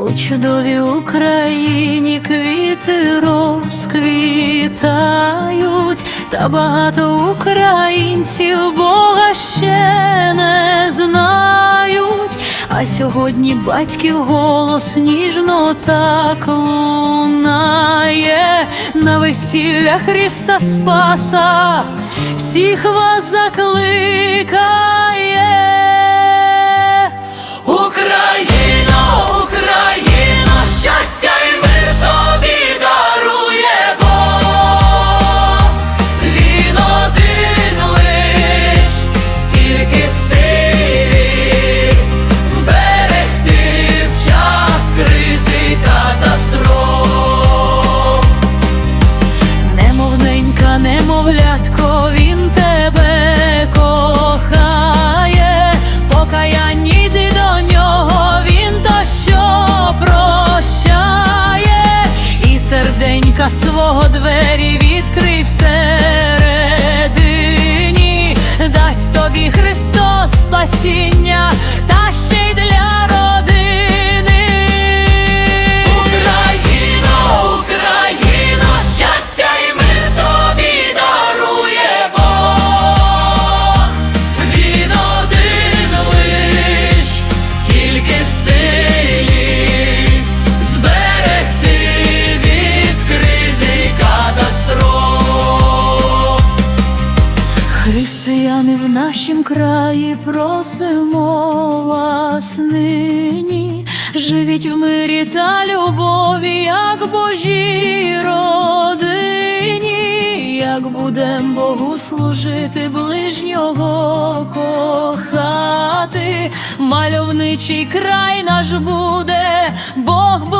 У чудовій Україні квіти розквітають, та багато українців Бога ще не знають. А сьогодні батьків голос ніжно так лунає на весілля Христа Спаса, всіх вас закликає. Серденька свого двері відкрив всередині, дасть тобі Христос спасіння, Християни в нашім краї просимо вас нині, живіть в мирі та любові, як Божій родині, як будем Богу служити, ближнього кохати, мальовничий край наш буде, Бог